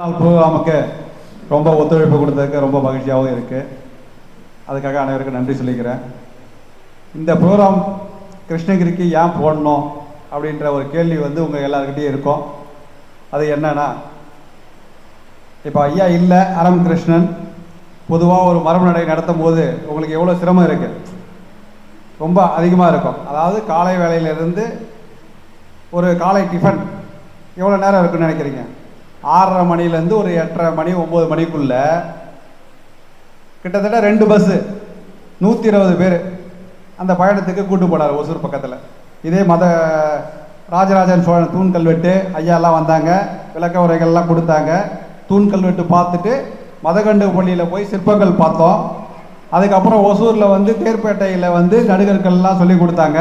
நாள் ப்ரோக்ராமுக்கு ரொம்ப ஒத்துழைப்பு கொடுத்ததுக்கு ரொம்ப மகிழ்ச்சியாகவும் இருக்குது அதுக்காக அனைவருக்கும் நன்றி சொல்லிக்கிறேன். இந்த ப்ரோக்ராம் கிருஷ்ணகிரிக்கு ஏன் போடணும் அப்படின்ற ஒரு கேள்வி வந்து உங்கள் எல்லாருக்கிட்டையும் இருக்கும். அது என்னன்னா இப்போ ஐயா இல்லை அரம் கிருஷ்ணன் பொதுவாக ஒரு மரபு நடை நடத்தும் போது உங்களுக்கு எவ்வளோ சிரமம் இருக்குது ரொம்ப அதிகமாக இருக்கும். அதாவது காலை வேலையிலேருந்து ஒரு காலை டிஃபன் எவ்வளோ நேரம் இருக்குன்னு நினைக்கிறீங்க? ஆறரை மணிலேருந்து ஒரு எட்டரை மணி ஒம்பது மணிக்குள்ள கிட்டத்தட்ட ரெண்டு பஸ்ஸு நூற்றி இருபது பேர் அந்த பயணத்துக்கு கூட்டு போனார் ஒசூர் பக்கத்தில். இதே மத ராஜராஜன் சோழன் தூண் கல்வெட்டு ஐயாலாம் வந்தாங்க. விளக்க உரைகள்லாம் கொடுத்தாங்க. தூண் கல்வெட்டு பார்த்துட்டு மதகண்டு பள்ளியில் போய் சிற்பங்கள் பார்த்தோம். அதுக்கப்புறம் ஒசூரில் வந்து தேர்ப்பேட்டையில் வந்து நடுகர்கள்லாம் சொல்லி கொடுத்தாங்க.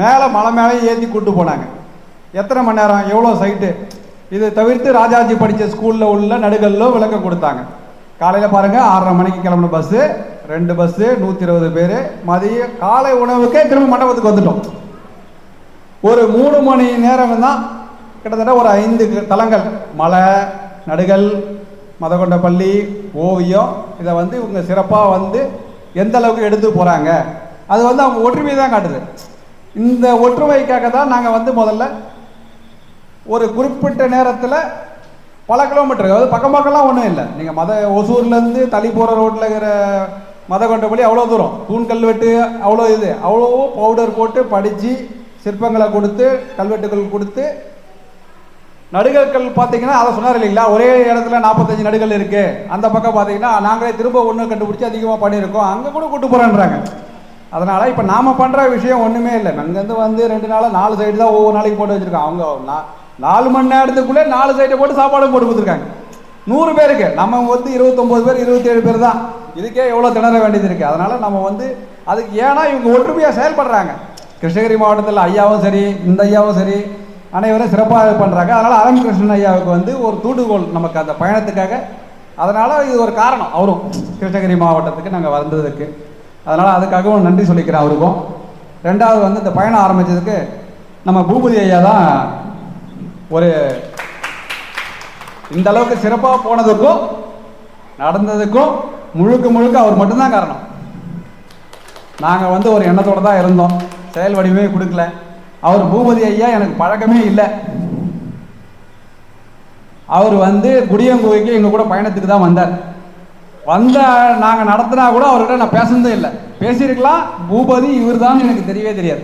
மேலே மலை மேலே ஏற்றி கூட்டு போனாங்க. எத்தனை மணி நேரம்? எவ்வளோ சைட்டு இதை தவிர்த்து ராஜாஜி படித்த ஸ்கூலில் உள்ள நடுகளில் விளக்கம் கொடுத்தாங்க. காலையில் பாருங்கள் ஆறரை மணிக்கு கிளம்புன பஸ்ஸு ரெண்டு பஸ்ஸு நூற்றி இருபது பேர். மதிய காலை உணவுக்கே திரும்ப மண்டபத்துக்கு வந்துட்டோம். ஒரு மூணு மணி நேரம் தான் கிட்டத்தட்ட ஒரு ஐந்து தலங்கள். மலை நடுகள் மதகொண்ட பள்ளி ஓவியம். இதை வந்து இவங்க சிறப்பாக வந்து எந்த அளவுக்கு எடுத்து போகிறாங்க அது வந்து அவங்க ஒற்றுமை தான் காட்டுது. இந்த ஒற்றுமைக்காக தான் நாங்கள் வந்து முதல்ல ஒரு குறிப்பிட்ட நேரத்தில் பல கிலோமீட்டர் அதாவது பக்கம் பக்கம்லாம் ஒன்றும் இல்லை. நீங்கள் மத ஒசூர்லேருந்து தள்ளி போகிற ரோட்டில் இருக்கிற மத கொண்டபடி அவ்வளோ தூரம். தூண் கல்வெட்டு அவ்வளோ இது. அவ்வளோ பவுடர் போட்டு படித்து சிற்பங்களை கொடுத்து கல்வெட்டுகள் கொடுத்து நடுகர்கள் பார்த்தீங்கன்னா அதை சொன்னார் இல்லைங்களா? ஒரே இடத்துல நாற்பத்தஞ்சு நடுகள் இருக்குது அந்த பக்கம் பார்த்தீங்கன்னா நாங்களே திரும்ப ஒன்று கண்டுபிடிச்சி அதிகமாக பண்ணியிருக்கோம். அங்கே கூட கூட்டு போகிறேன்றாங்க அதனால் இப்போ நாம் பண்ணுற விஷயம் ஒன்றுமே இல்லை. அங்கேருந்து வந்து ரெண்டு நாளாக நாலு சைடு தான் ஒவ்வொரு நாளைக்கு போட்டு வச்சுருக்கோம். அவங்க நான் நாலு மணி நேரத்துக்குள்ளே நாலு சைட்டை போட்டு சாப்பாடு போட்டு கொடுத்துருக்காங்க. நூறு பேருக்கு. நம்ம வந்து இருபத்தொம்போது பேர் இருபத்தேழு பேர் தான். இதுக்கே எவ்வளோ திணற வேண்டியது இருக்குது அதனால் நம்ம வந்து அதுக்கு ஏன்னா இவங்க ஒற்றுமையாக செயல்படுறாங்க. கிருஷ்ணகிரி மாவட்டத்தில் ஐயாவும் சரி இந்த ஐயாவும் சரி அனைவரும் சிறப்பாக பண்ணுறாங்க அதனால் அரம் கிருஷ்ணன் ஐயாவுக்கு வந்து ஒரு தூண்டுகோல் நமக்கு அந்த பயணத்துக்காக. அதனால் இது ஒரு காரணம். அவரும் கிருஷ்ணகிரி மாவட்டத்துக்கு நாங்கள் வந்ததுக்கு. அதனால் அதுக்காகவும் நன்றி சொல்லிக்கிறேன் அவருக்கும். ரெண்டாவது வந்து இந்த பயணம் ஆரம்பித்ததுக்கு நம்ம பூபதி ஐயா தான் ஒரு இந்த அளவுக்கு சிறப்பாக போனதுக்கும் நடந்ததுக்கும் முழுக்க முழுக்க அவர் மட்டும்தான் காரணம். நாங்கள் வந்து ஒரு எண்ணத்தோடு தான் இருந்தோம். செயல் வடிவமே கொடுக்கல. அவர் பூபதி ஐயா எனக்கு பழக்கமே இல்லை. அவர் வந்து குடியங்கோய்க்கு எங்கள் கூட பயணத்துக்கு தான் வந்தார். வந்த நாங்கள் நடத்தினா கூட அவர்கிட்ட நான் பேசுனதே இல்லை. பேசியிருக்கலாம். பூபதி இவர் தான் எனக்கு தெரியவே தெரியாது.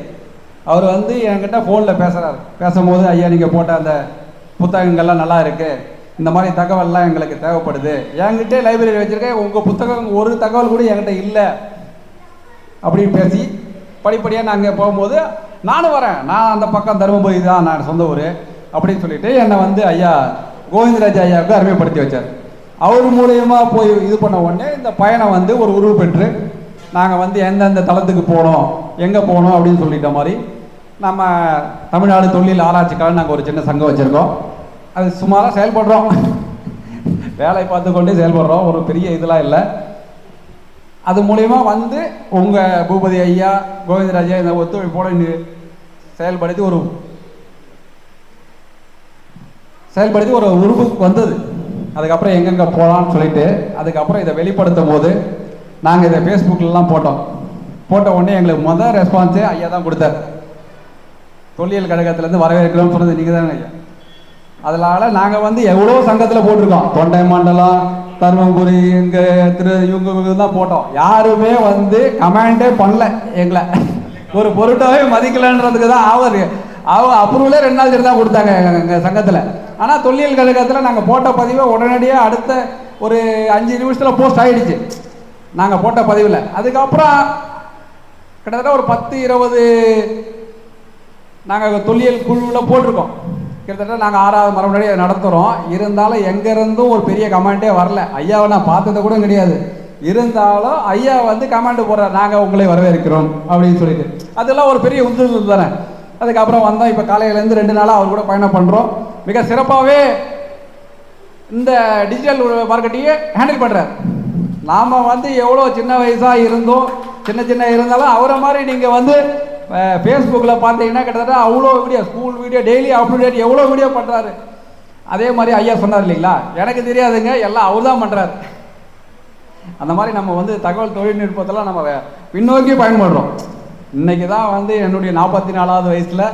அவர் வந்து என்கிட்ட ஃபோனில் பேசுகிறார் பேசும்போது ஐயா நீங்கள் போட்ட அந்த புத்தகங்கள்லாம் நல்லா இருக்குது இந்த மாதிரி தகவல்லாம் எங்களுக்கு தேவைப்படுது. என்கிட்டே லைப்ரரி வச்சுருக்கேன் உங்கள் புத்தகம் ஒரு தகவல் கூட என்கிட்ட இல்லை. அப்படின்னு பேசி படிப்படியாக நாங்கள் போகும்போது நானும் வரேன். நான் அந்த பக்கம் தருமபுரி தான் நான் சொந்த ஊர். அப்படின்னு சொல்லிட்டு என்னை வந்து ஐயா கோவிந்தராஜ் ஐயாவுக்கு அருமைப்படுத்தி வச்சார். அவர் மூலயமா போய் இது பண்ண உடனே இந்த பயணம் வந்து ஒரு உருவ பெற்று நாங்கள் வந்து எந்தெந்த தளத்துக்கு போனோம் எங்கே போனோம்? அப்படின்னு சொல்லிட்ட மாதிரி நம்ம தமிழ்நாடு தொழில் ஆராய்ச்சிக்காக நாங்கள் ஒரு சின்ன சங்கம் வச்சுருக்கோம். அது சுமாராக செயல்படுறோம். வேலை பார்த்து கொண்டே செயல்படுறோம். ஒரு பெரிய இதெல்லாம் இல்லை. அது மூலயமா வந்து உங்கள் பூபதி ஐயா கோவிந்தராஜா இந்த ஒத்துழைப்போட செயல்படுத்தி ஒரு செயல்படுத்தி ஒரு உருவுக்கு வந்தது. அதுக்கப்புறம் எங்கெங்கே போகலான்னு சொல்லிட்டு அதுக்கப்புறம் இதை வெளிப்படுத்தும் போது நாங்கள் இதை ஃபேஸ்புக்கிலலாம் போட்டோம். போட்ட உடனே எங்களுக்கு மொதல் ரெஸ்பான்ஸே ஐயா தான் கொடுத்தாரு. தொல்லியல் கழகத்திலேருந்து வரவேற்கிறோம் சொன்னது நீங்கள் தானே ஐயா. அதனால் நாங்கள் வந்து எவ்வளோ சங்கத்தில் போட்டிருக்கோம். தொண்டை மண்டலம் தருமபுரி இங்கே திரு இவங்க இவங்க தான் போட்டோம். யாருமே வந்து கமாண்டே பண்ணல எங்களை. ஒரு பொருட்டாவே மதிக்கலன்றதுக்கு தான் ஆவர் அவ அப்ரூவலே ரெண்டு நாள் தான் கொடுத்தாங்க எங்கள் சங்கத்தில். ஆனால் தொல்லியல் கழகத்தில் நாங்கள் போட்ட பதிவை உடனடியாக அடுத்த ஒரு அஞ்சு நிமிஷத்தில் போஸ்ட் ஆகிடுச்சு நாங்கள் போட்ட பதிவில். அதுக்கப்புறம் கிட்டத்தட்ட ஒரு பத்து இருபது நாங்கள் தொல்லியல் குழுவில் போட்டிருக்கோம். கிட்டத்தட்ட நாங்கள் ஆறாவது மரபுடைய நடத்துகிறோம் இருந்தாலும் எங்கேருந்தும் ஒரு பெரிய கமெண்ட்டே வரல. ஐயாவை நான் பார்த்தது கூட கிடையாது. இருந்தாலும் ஐயா வந்து கமாண்டு போடுறார். நாங்கள் உங்களை வரவேற்கிறோம் அப்படின்னு சொல்லிட்டு. அதெல்லாம் ஒரு பெரிய உந்துதல் தானே. அதுக்கப்புறம் வந்தோம். இப்போ காலையிலேருந்து ரெண்டு நாளாக அவர் கூட பயணம் பண்ணுறோம் மிக சிறப்பாகவே இந்த டிஜிட்டல் மார்க்கெட்டையே ஹேண்டில் பண்ணுறார் நாம் வந்து எவ்வளோ சின்ன வயசாக இருந்தோம். சின்ன சின்ன இருந்தாலும் அவரை மாதிரி நீங்கள் வந்து ஃபேஸ்புக்கில் பார்த்தீங்கன்னா கிட்டத்தட்ட அவ்வளோ video school video daily update எவ்வளோ வீடியோ பண்ணுறாரு அதே மாதிரி ஐயா சொன்னார் இல்லைங்களா? எனக்கு தெரியாதுங்க எல்லாம் அவர் தான் பண்ணுறாரு அந்த மாதிரி நம்ம வந்து தகவல் தொழில்நுட்பத்தில் நம்ம பின்னோக்கி பயன்படுறோம். இன்னைக்கு தான் வந்து என்னுடைய நாற்பத்தி நாலாவது வயசில்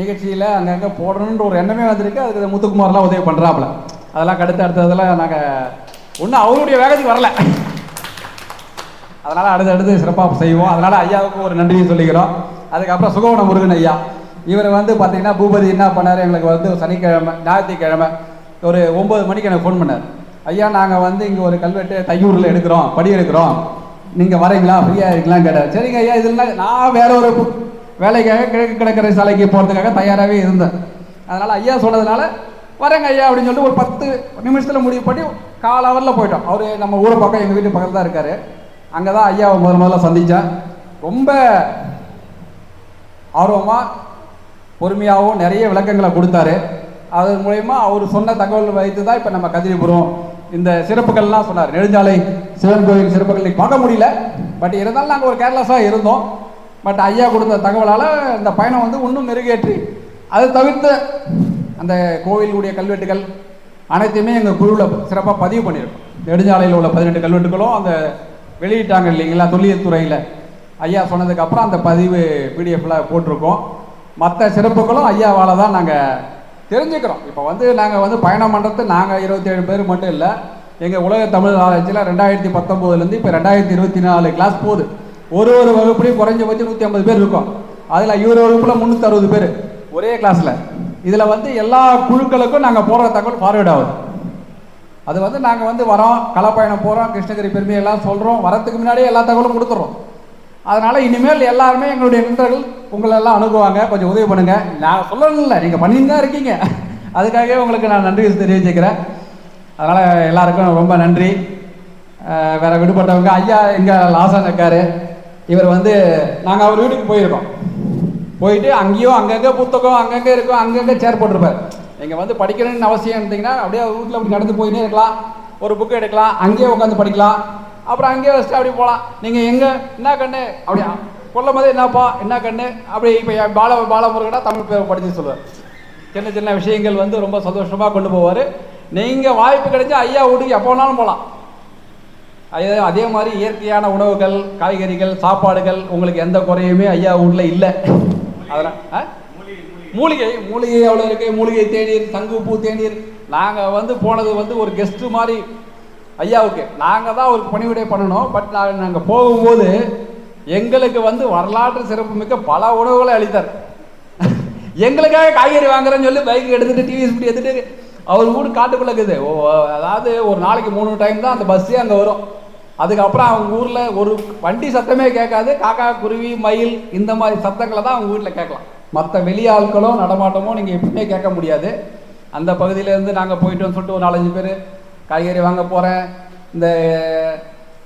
நிகழ்ச்சியில் அங்கங்கே போடணுன்ற ஒரு எண்ணமே வந்திருக்கு. அதுக்கு முத்துக்குமார்லாம் உதவி பண்ணுறாப்புல அதெல்லாம் கடுத்து அடுத்ததெல்லாம் நாங்கள் ஒன்றும் அவருடைய வேகத்துக்கு வரல. அதனால் அடுத்து அடுத்து சிறப்பாக செய்வோம். அதனால் ஐயாவுக்கு ஒரு நன்றியை சொல்லிக்கிறோம். அதுக்கப்புறம் சுகவன முருகன் ஐயா. இவர் வந்து பார்த்தீங்கன்னா பூபதி என்ன பண்ணார்? எங்களுக்கு வந்து சனிக்கிழமை ஞாயிற்றுக்கிழமை ஒரு ஒம்பது மணிக்கு எனக்கு ஃபோன் பண்ணார். ஐயா நாங்கள் வந்து இங்கே ஒரு கல்வெட்டு தையூரில் எடுக்கிறோம் படி எடுக்கிறோம். நீங்கள் வரீங்களா? ஃப்ரீயாக இருக்கீங்களான்னு கேட்டார். சரிங்க ஐயா இதில் நான் வேற ஒரு வேலைக்காக கிழக்கு கிடக்கிற சாலைக்கு போகிறதுக்காக தயாராகவே இருந்தேன். அதனால் ஐயா சொன்னதுனால வரேங்க ஐயா அப்படின்னு சொல்லிட்டு ஒரு பத்து நிமிஷத்தில் முடிவு பண்ணி கால் ஹவரில் போயிட்டோம். அவர் நம்ம ஊரை பக்கம் எங்கள் வீட்டு பக்கத்தில் தான் இருக்கார். அங்கே தான் ஐயாவை முதல் முதல்ல சந்தித்தேன் ரொம்ப ஆர்வமாக பொறுமையாகவும் நிறைய விளக்கங்களை கொடுத்தாரு. அது மூலயமா அவர் சொன்ன தகவல் வைத்து தான் இப்போ நம்ம கதிரிபுரம் இந்த சிறப்புகள்லாம் சொன்னார். நெடுஞ்சாலை சிவன் கோயில் சிறப்புகள் இன்னைக்கு பார்க்க முடியல. பட் இருந்தாலும் நாங்கள் ஒரு கேர்லெஸ்ஸாக இருந்தோம். பட் ஐயா கொடுத்த தகவலால் இந்த பயணம் வந்து இன்னும் மெருகேற்றி. அதை தவிர்த்து அந்த கோவிலுடைய கல்வெட்டுகள் அனைத்தையுமே எங்கள் குழுவில் சிறப்பாக பதிவு பண்ணியிருக்கோம். நெடுஞ்சாலையில் உள்ள பதினெட்டு கல்வெட்டுகளும் அந்த வெளியிட்டாங்க இல்லைங்களா தொல்லியல் துறையில். ஐயா சொன்னதுக்கப்புறம் அந்த பதிவு பிடிஎஃப்பில் போட்டிருக்கோம். மற்ற சிறப்புகளும் ஐயாவால் தான் நாங்கள் தெரிஞ்சுக்கிறோம். இப்போ வந்து நாங்கள் வந்து பயணம் பண்ணுறது நாங்கள் இருபத்தேழு பேர் மட்டும் இல்லை எங்கள் உலக தமிழ் ஆராய்ச்சியில் ரெண்டாயிரத்தி பத்தொம்போதுலேருந்து இப்போ ரெண்டாயிரத்தி இருபத்தி நாலு கிளாஸ் போகுது. ஒரு ஒரு வகுப்புலையும் குறைஞ்சபட்சம் நூற்றி ஐம்பது பேர் இருக்கும். அதில் இவர் வகுப்பில் முந்நூற்றி அறுபது பேர் ஒரே கிளாஸில் இதில் வந்து எல்லா குழுக்களுக்கும் நாங்கள் போடுற தகவல் ஃபார்வேர்ட் ஆகுது. அது வந்து நாங்கள் வந்து வரோம் களப்பயணம் போகிறோம் கிருஷ்ணகிரி பெருமையெல்லாம் சொல்கிறோம் வரத்துக்கு முன்னாடியே எல்லா தகவலும் கொடுத்துட்றோம் அதனால் இனிமேல் எல்லாருமே எங்களுடைய நண்பர்கள் உங்களெல்லாம் அணுகுவாங்க. கொஞ்சம் உதவி பண்ணுங்கள் நான் சொல்லணும்ல நீங்கள் பண்ணிட்டு தான் இருக்கீங்க. அதுக்காகவே உங்களுக்கு நான் நன்றி தெரிவிச்சுக்கிறேன். அதனால் எல்லாருக்கும் ரொம்ப நன்றி. வேறு விடுபட்டவங்க ஐயா இங்கே லாசன் இருக்காரு. இவர் வந்து நாங்கள் அவர் வீட்டுக்கு போயிருக்கோம். போயிட்டு அங்கேயும் அங்கங்கே புத்தகம் அங்கங்கே இருக்கும் அங்கங்கே சேர் போட்டிருப்பார். நீங்கள் வந்து படிக்கணும்னு அவசியம் இருந்தீங்கன்னா அப்படியே வீட்டில் அப்படி நடந்து போயினே இருக்கலாம். ஒரு புக்கு எடுக்கலாம். அங்கேயே உட்காந்து படிக்கலாம். அப்புறம் அங்கேயே வச்சுட்டு அப்படி போகலாம். நீங்கள் எங்கே என்ன கண்ணு? அப்படியா சொல்லும் போதே என்னப்பா? என்ன கண்ணு? அப்படி இப்போ பால பாலமுருகனா தமிழ் பேர் படித்து சொல்லுவார் சின்ன சின்ன விஷயங்கள் வந்து ரொம்ப சந்தோஷமாக கொண்டு போவார். நீங்கள் வாய்ப்பு கிடைச்சா ஐயா வீட்டுக்கு எப்போ வேணாலும் போகலாம். அதே அதே மாதிரி இயற்கையான உணவுகள் காய்கறிகள் சாப்பாடுகள் உங்களுக்கு எந்த குறையுமே ஐயா வீட்டில் இல்லை. அதெல்லாம் ஆ? மூலிகை மூலிகை எவ்வளோ இருக்கு? மூலிகை தேநீர் சங்குப்பூ தேநீர். நாங்கள் வந்து போனது வந்து ஒரு கெஸ்ட்டு மாதிரி ஐயாவுக்கு. நாங்கள் தான் அவருக்கு பணிவிடை பண்ணணும். பட் நாங்கள் நாங்கள் போகும்போது எங்களுக்கு வந்து வரலாற்று சிறப்புமிக்க பல உணவுகளை அளித்தார். எங்களுக்காக காய்கறி வாங்குறேன்னு சொல்லி பைக் எடுத்துகிட்டு டிவி ஸ்பீட் எடுத்துகிட்டு அவர் கூட காட்டுக்குள்ளே இருக்குது. ஓ, அதாவது ஒரு நாளைக்கு மூணு டைம் தான் அந்த பஸ்ஸே அங்கே வரும். அதுக்கப்புறம் அவங்க ஊரில் ஒரு வண்டி சத்தமே கேட்காது. காக்கா குருவி மயில் இந்த மாதிரி சத்தங்களை தான் அவங்க வீட்டில் கேட்கலாம். மற்ற வெளியாட்களோ நடமாட்டமோ நீங்கள் எப்பவுமே கேட்க முடியாது. அந்த பகுதியிலேருந்து நாங்கள் போயிட்டோம்னு சொல்லிட்டு ஒரு நாலஞ்சு பேர் காய்கறி வாங்க போகிறேன் இந்த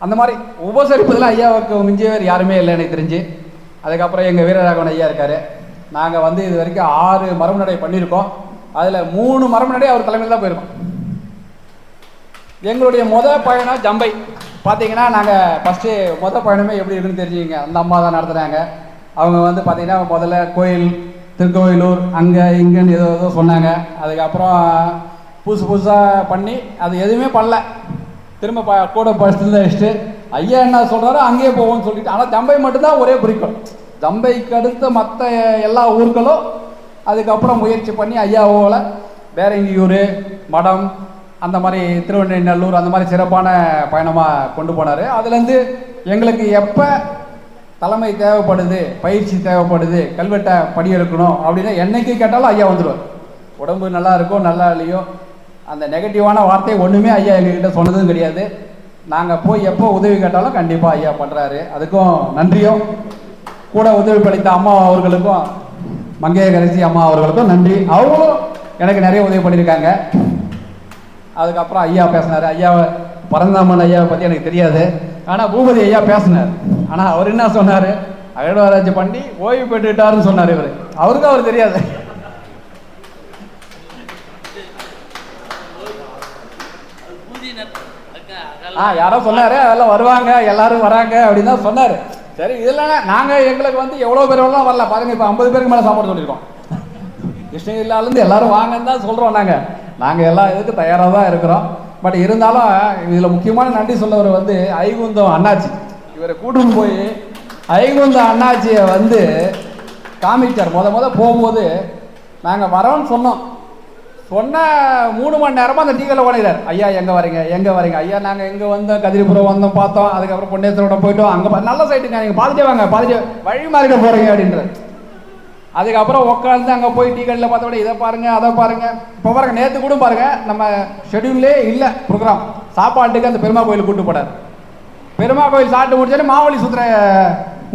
அந்த மாதிரி உபசரிப்பதெல்லாம் ஐயாவுக்கு மிஞ்சியவர் யாருமே இல்லை எனக்கு தெரிஞ்சு. அதுக்கப்புறம் எங்கள் வீரராகவன் ஐயா இருக்கார். நாங்கள் வந்து இது வரைக்கும் ஆறு மரம் நடை பண்ணியிருக்கோம். அதில் மூணு மரம் நடை அவர் தலைமையில் தான் போயிருக்கோம். எங்களுடைய முத பயணம் ஜம்பை. பார்த்தீங்கன்னா நாங்கள் ஃபஸ்ட்டு முத பயணமே எப்படி இருக்குன்னு தெரிஞ்சுங்க அந்த அம்மா தான் நடத்துகிறாங்க அவங்க வந்து பார்த்தீங்கன்னா முதல்ல கோயில் திருக்கோயிலூர் அங்கே இங்கேன்னு ஏதோ ஏதோ சொன்னாங்க. அதுக்கப்புறம் புதுசு புதுசாக பண்ணி அது எதுவுமே பண்ணல. திரும்ப ப கூட பஸ்ஸில் வச்சுட்டு ஐயா என்ன சொல்கிறாரோ அங்கேயே போவோம்னு சொல்லிட்டு. ஆனால் ஜம்பை மட்டும்தான் ஒரே குறிக்கோள். ஜம்பைக்கு அடுத்த மற்ற எல்லா ஊர்களும் அதுக்கப்புறம் முயற்சி பண்ணி ஐயாவோல வேறங்கியூர் மடம் அந்த மாதிரி திருவண்ணநல்லூர் அந்த மாதிரி சிறப்பான பயணமாக கொண்டு போனார். அதுலேருந்து எங்களுக்கு எப்போ தலைமை தேவைப்படுது பயிற்சி தேவைப்படுது கல்வெட்டை படி எடுக்கணும் அப்படின்னா என்னைக்கு கேட்டாலும் ஐயா வந்துடுவார். உடம்பு நல்லா இருக்கும் நல்லா இல்லையோ அந்த நெகட்டிவான வார்த்தை ஒன்றுமே ஐயா எங்ககிட்ட சொன்னதும் கிடையாது. நாங்கள் போய் எப்போ உதவி கேட்டாலும் கண்டிப்பாக ஐயா பண்ணுறாரு அதுக்கும் நன்றியும் கூட உதவி படைத்த அம்மா அவர்களுக்கும் மங்கையகரசி அம்மா அவர்களுக்கும் நன்றி. அவங்களும் எனக்கு நிறைய உதவி பண்ணியிருக்காங்க. அதுக்கப்புறம் ஐயா பேசினார். ஐயா பரந்தாமன் ஐயாவை பற்றி எனக்கு தெரியாது. ஆனால் பூபதி ஐயா பேசினார். ஆனால் அவர் என்ன சொன்னார்? அகழ்வாராய்ச்சி பண்ணி ஓய்வு பெற்றுட்டாருன்னு சொன்னார் இவர். அவருக்கும் அவர் தெரியாது. ஆ யாரோ சொன்னார் அதெல்லாம் வருவாங்க எல்லாரும் வராங்க அப்படின்னு தான் சொன்னார். சரி இதெல்லாம் நாங்கள் எங்களுக்கு வந்து எவ்வளோ பேர் எவ்வளோ வரல பாருங்க இப்போ ஐம்பது பேருக்கு மேலே சாப்பாடு சொல்லியிருக்கோம். கிருஷ்ணகிரியிலேருந்து எல்லாரும் வாங்கன்னு தான் சொல்கிறோம் நாங்கள் நாங்கள் எல்லா இதுக்கும் தயாராக தான் இருக்கிறோம். பட் இருந்தாலும் இதில் முக்கியமான நன்றி சொன்னவர் வந்து ஐகுந்தம் அண்ணாச்சி. இவரை கூட்டின்னு போய் ஐகுந்த அண்ணாச்சியை வந்து காமிச்சார். முத முத போகும்போது நாங்கள் வரோன்னு சொன்னோம். சொன்ன மூணு மணி நேரமாக அந்த டீக்கல ஓடுகிறார் ஐயா எங்கே வரீங்க? எங்கே வரீங்க? ஐயா நாங்கள் எங்கே வந்தோம் கதிரிபுரம் வந்தோம் பார்த்தோம். அதுக்கப்புறம் பொன்னேஸ்வரோட போயிட்டோம். அங்கே பா- நல்ல சைட்டுங்க நீங்கள் பாதிச்சே வாங்க. பார்த்துட்டு வழி மாறிட போகிறீங்க அப்படின்றார். அதுக்கப்புறம் உட்காந்து அங்கே போய் டீ கடையில் பார்த்த விட இதை பாருங்கள் அதை பாருங்கள் இப்போ பாருங்க நேற்று கூட பாருங்கள் நம்ம ஷெட்யூல்லே இல்லை ப்ரோக்ராம் சாப்பாட்டுக்கு அந்த பெருமா கோயில் கூட்டு போனார். பெருமா கோயில் சாப்பிட்டு முடிச்சாலே மாவழி சுத்துற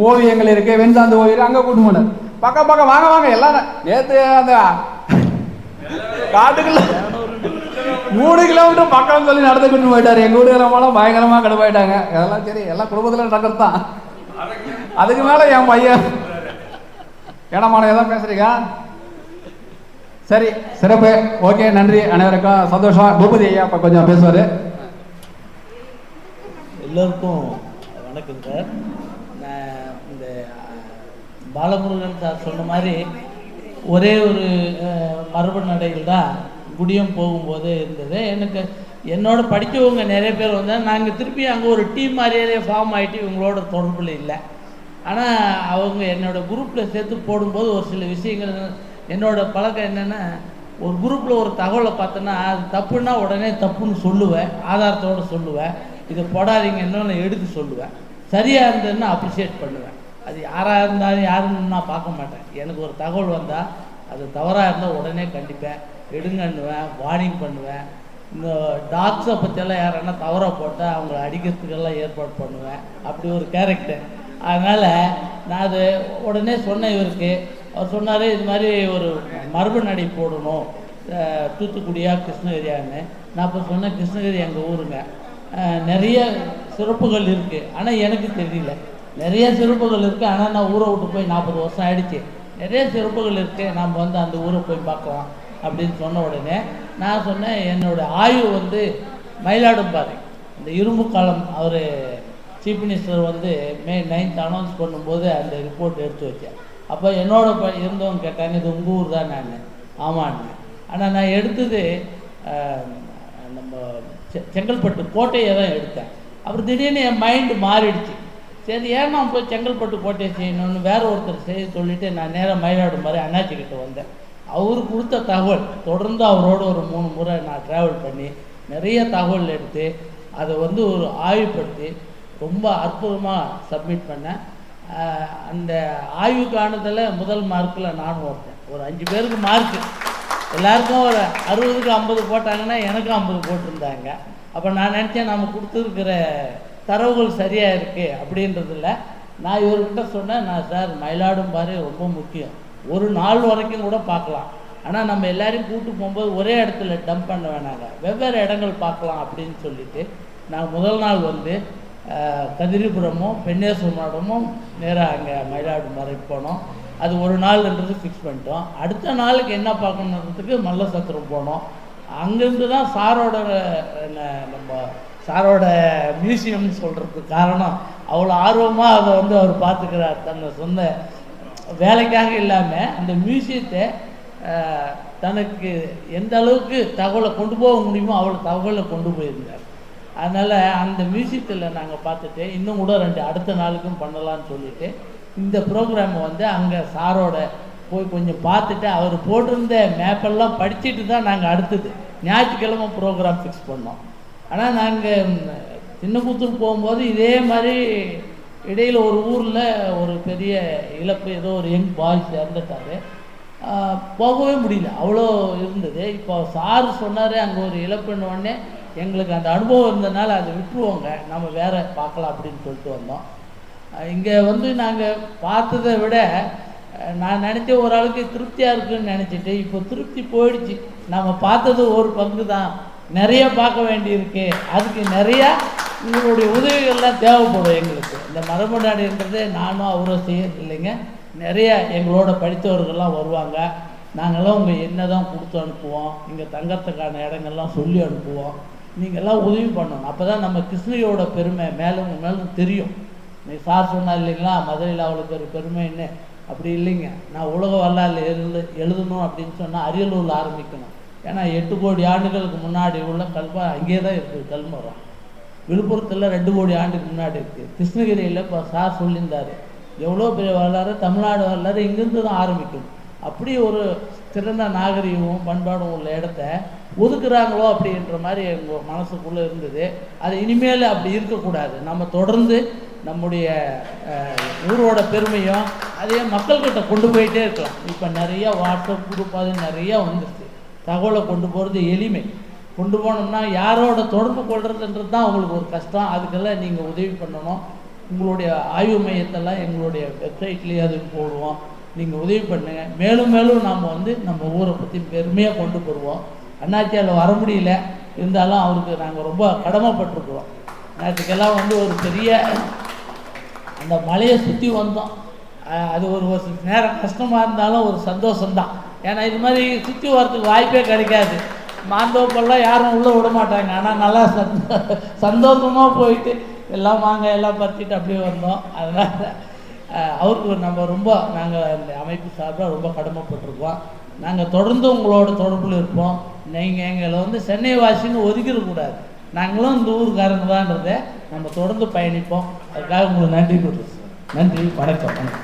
ஓவியங்கள் இருக்கு வெண்சாந்து ஓவியம் அங்கே கூட்டு போனார். பக்கம் பக்கம் வாங்க வாங்க எல்லாரும். நேற்று அந்த காட்டுக்குள்ள மூணு கிலோமீட்டர் பக்கம் சொல்லி நடந்து கொண்டு போயிட்டாரு. எங்க வீடுகளெல்லாம் பயங்கரமா கடுப்பாயிட்டாங்க அதெல்லாம் சரி எல்லாம் குடும்பத்துல நடக்கிறது தான். அதுக்கு மேல என் பையன் ஏடமான ஏதாவது பேசுறீங்க? சரி சிறப்பு. ஓகே நன்றி. அனைவருக்கும் சந்தோஷம். பூபதி ஐயா இப்ப கொஞ்சம் பேசுவாரு. எல்லோருக்கும் வணக்கம் சார். நான் இந்த பாலமுருகன் சார் சொன்ன மாதிரி ஒரே ஒரு மரபு நடையில் தான் குடியம் போகும்போது இருந்தது. எனக்கு என்னோட படித்தவங்க நிறைய பேர் வந்தால் நாங்கள் திருப்பி அங்கே ஒரு டீம் மாதிரியே ஃபார்ம் ஆகிட்டு இவங்களோட தொடர்பில் இல்லை. ஆனால் அவங்க என்னோட குரூப்பில் சேர்த்து போடும்போது ஒரு சில விஷயங்கள் என்னோடய பழக்கம் என்னென்னா ஒரு குரூப்பில் ஒரு தகவலை பார்த்தோன்னா அது தப்புன்னா உடனே தப்புன்னு சொல்லுவேன் ஆதாரத்தோடு சொல்லுவேன். இதை போடாதீங்கன்னு நான் எடுத்து சொல்லுவேன். சரியாக இருந்ததுன்னா அப்ரிஷியேட் பண்ணுவேன். அது யாராக இருந்தாலும் யாருன்னு நான் பார்க்க மாட்டேன். எனக்கு ஒரு தகவல் வந்தால் அது தவறாக இருந்தால் உடனே கண்டிப்பேன். எடுங்கன்னுவேன் வார்னிங் பண்ணுவேன். இந்த டாக்ஸை பற்றியெல்லாம் யாரன்னா தவறாக போட்டால் அவங்கள அடிக்கிறதுக்கெல்லாம் ஏற்பாடு பண்ணுவேன். அப்படி ஒரு கேரக்டர் அதனால் நான் அது உடனே சொன்னேன் இவருக்கு. அவர் சொன்னார் இது மாதிரி ஒரு மரபு நடை போடணும். தூத்துக்குடியா கிருஷ்ணகிரியான்னு. நான் இப்போ சொன்னேன் கிருஷ்ணகிரி எங்கள் ஊருங்க. நிறைய சிறப்புகள் இருக்குது ஆனால் எனக்கு தெரியல. நிறைய சிறப்புகள் இருக்குது ஆனால் நான் ஊரை விட்டு போய் நாற்பது வருஷம் ஆயிடுச்சு. நிறைய சிறப்புகள் இருக்குது நம்ம வந்து அந்த ஊரை போய் பார்க்கலாம் அப்படின்னு சொன்ன உடனே நான் சொன்னேன் என்னோட ஆய்வு வந்து மயிலாடும்பாறை இந்த இரும்பு காலம் அவர் சீஃப் மினிஸ்டர் வந்து மே நைன்த் அனௌன்ஸ் பண்ணும்போது அந்த ரிப்போர்ட் எடுத்து வச்சேன் அப்போ என்னோட ப இருந்தவங்க கேட்டாங்க இது உங்கள் ஊர் தான் நான். ஆமான்னு. ஆனால் நான் எடுத்தது நம்ம செங்கல்பட்டு கோட்டையை தான் எடுத்தேன். அப்புறம் திடீர்னு என் மைண்டு மாறிடுச்சு. சரி ஏன் நான் போய் செங்கல்பட்டு கோட்டையை செய்யணும்னு வேற ஒருத்தர் செய்ய சொல்லிட்டு நான் நேராக மயிலாடு மாதிரி அண்ணாச்சிக்கிட்ட வந்தேன். அவர் கொடுத்த தகவல் தொடர்ந்து அவரோட ஒரு மூணு முறை நான் ட்ராவல் பண்ணி நிறைய தகவல் எடுத்து அதை வந்து ஒரு ஆய்வுப்படுத்தி ரொம்ப அற்புதமாக சப்மிட் பண்ணேன். அந்த ஆய்வுக்கானதில் முதல் மார்க்கில் நானும் ஒருத்தேன். ஒரு அஞ்சு பேருக்கு மார்க்கு எல்லாருக்கும் ஒரு அறுபதுக்கு ஐம்பது போட்டாங்கன்னா எனக்கும் ஐம்பது போட்டிருந்தாங்க. அப்போ நான் நினச்சேன் நம்ம கொடுத்துருக்கிற தரவுகள் சரியாக இருக்குது அப்படின்றதில்ல நான் இவர்கிட்ட சொன்னேன் நான் சார் மயிலாடும்பாறை ரொம்ப முக்கியம். ஒரு நாள் வரைக்கும் கூட பார்க்கலாம். ஆனால் நம்ம எல்லாரையும் கூட்டு போகும்போது ஒரே இடத்துல டம்ப் பண்ண வேணாங்க. வெவ்வேறு இடங்கள் பார்க்கலாம் அப்படின்னு சொல்லிட்டு நான் முதல் நாள் வந்து கதிரிபுரமும் பெண்ணேஸ்வரமாடமும் நேராக அங்கே மயிலாடுமறை போனோம். அது ஒரு நாள்ன்றது ஃபிக்ஸ் பண்ணிட்டோம். அடுத்த நாளுக்கு என்ன பார்க்கணுன்றதுக்கு மல்ல சத்திரம் போனோம். அங்கேருந்து தான் சாரோட என்ன நம்ம சாரோட மியூசியம்னு சொல்கிறதுக்கு காரணம். அவ்வளோ ஆர்வமாக அதை வந்து அவர் பார்த்துக்கிறார். தன்னை சொந்த வேலைக்காக இல்லாமல் அந்த மியூசியத்தை தனக்கு எந்த அளவுக்கு தகவலை கொண்டு போக முடியுமோ அவ்வளோ தகவலை கொண்டு போயிருந்தார். அதனால் அந்த மியூசியத்தில் நாங்கள் பார்த்துட்டு இன்னும் கூட ரெண்டு அடுத்த நாளுக்கும் பண்ணலான்னு சொல்லிட்டு இந்த ப்ரோக்ராமை வந்து அங்கே சாரோட போய் கொஞ்சம் பார்த்துட்டு அவர் போட்டிருந்த மேப்பெல்லாம் படிச்சுட்டு தான் நாங்கள் அடுத்தது ஞாயிற்றுக்கிழமை ப்ரோக்ராம் ஃபிக்ஸ் பண்ணோம். ஆனால் நாங்கள் சின்னபுத்தூர் போகும்போது இதே மாதிரி இடையில் ஒரு ஊரில் ஒரு பெரிய இழப்பு ஏதோ ஒரு யங் பாய்ஸ் இறந்துட்டார். போகவே முடியல. அவ்வளோ இருந்தது. இப்போ சார் சொன்னார் அங்கே ஒரு இழப்புன்னு உடனே எங்களுக்கு அந்த அனுபவம் இருந்ததுனால அதை விட்டுருவோங்க. நம்ம வேற பார்க்கலாம் அப்படின்னு சொல்லிட்டு வந்தோம். இங்கே வந்து நாங்கள் பார்த்ததை விட நான் நினச்ச ஓரளவுக்கு திருப்தியாக இருக்குன்னு நினச்சிட்டு இப்போ திருப்தி போயிடுச்சு. நம்ம பார்த்தது ஒரு பங்கு தான் நிறைய பார்க்க வேண்டியிருக்கு. அதுக்கு நிறையா உங்களுடைய உதவிகள்லாம் தேவைப்படும் எங்களுக்கு. இந்த மரபு நானும் அவரும் செய்யறது இல்லைங்க. நிறைய எங்களோட படித்தவர்கள்லாம் வருவாங்க. நாங்கள்லாம் உங்கள் என்ன தான் கொடுத்து அனுப்புவோம் இங்கே தங்கறதுக்கான இடங்கள்லாம் சொல்லி அனுப்புவோம். நீங்கள்லாம் உதவி பண்ணணும். அப்போ தான் நம்ம கிருஷ்ணகிரியோட பெருமை மேலும் மேலும் தெரியும். நீ சார் சொன்னார் இல்லைங்களா? மதுரையில் அவளுக்கு ஒரு பெருமைன்னு. அப்படி இல்லைங்க. நான் உலக வரலாறு எழுது எழுதணும் அப்படின்னு சொன்னால் அரியலூரில் ஆரம்பிக்கணும். ஏன்னா எட்டு கோடி ஆண்டுகளுக்கு முன்னாடி உள்ள கல்வா அங்கேயே தான் இருக்குது கல்மரம். விழுப்புரத்தில் ரெண்டு கோடி ஆண்டுக்கு முன்னாடி இருக்குது கிருஷ்ணகிரியில் இப்போ சார் சொல்லியிருந்தார். எவ்வளோ பெரிய வரலாறு? தமிழ்நாடு வரலாறு இங்கேருந்து தான் ஆரம்பிக்கும். அப்படி ஒரு சிறந்த நாகரிகமும் பண்பாடும் உள்ள இடத்த ஒதுக்குறாங்களோ அப்படின்ற மாதிரி எங்கள் மனசுக்குள்ளே இருந்தது. அது இனிமேல் அப்படி இருக்கக்கூடாது. நம்ம தொடர்ந்து நம்முடைய ஊரோட பெருமையும் அதே மக்கள்கிட்ட கொண்டு போயிட்டே இருக்கலாம். இப்போ நிறையா வாட்ஸ்அப் குரூப் அது நிறையா வந்துருச்சு. தகவலை கொண்டு போகிறது எளிமை. கொண்டு போனோம்னா யாரோட தொடர்பு கொள்றதுன்றது தான் அவங்களுக்கு ஒரு கஷ்டம். அதுக்கெல்லாம் நீங்கள் உதவி பண்ணணும். உங்களுடைய ஆய்வு மையத்தெல்லாம் எங்களுடைய வெப்சைட்லேயே அது போடுவோம். நீங்கள் உதவி பண்ணுங்கள் மேலும் மேலும் நாம் வந்து நம்ம ஊரை பற்றி பெருமையாக கொண்டு போடுவோம். அண்ணாச்சியால் வர முடியல. இருந்தாலும் அவருக்கு நாங்கள் ரொம்ப கடமைப்பட்டிருக்கிறோம். நேற்றுக்கெல்லாம் வந்து ஒரு பெரிய அந்த மலையை சுற்றி வந்தோம். அது ஒரு ஒரு நேரம் கஷ்டமாக இருந்தாலும் ஒரு சந்தோஷம்தான். ஏன்னா இது மாதிரி சுற்றி வர்றதுக்கு வாய்ப்பே கிடைக்காது. மாந்தோப்பெல்லாம் யாரும் உள்ளே விட மாட்டாங்க. ஆனால் நல்லா சந்தோ சந்தோஷமாக போயிட்டு எல்லாம் வாங்க எல்லாம் பறிச்சிட்டு அப்படியே வந்தோம். அதனால் அவருக்கு நம்ம ரொம்ப நாங்கள் இந்த அமைப்பு சார்பாக ரொம்ப கடமைப்பட்டிருக்கோம். நாங்கள் தொடர்ந்து உங்களோட தொடர்பில் இருப்போம். நீங்கள் எங்களை வந்து சென்னை வாசின்னு ஒதுக்கிடக்கூடாது. நாங்களும் இந்த ஊருக்காரங்க தான்றதை நம்ம தொடர்ந்து பயணிப்போம். அதுக்காக உங்களுக்கு நன்றி கொடுக்குறோம் நன்றி வணக்கம் வணக்கம்.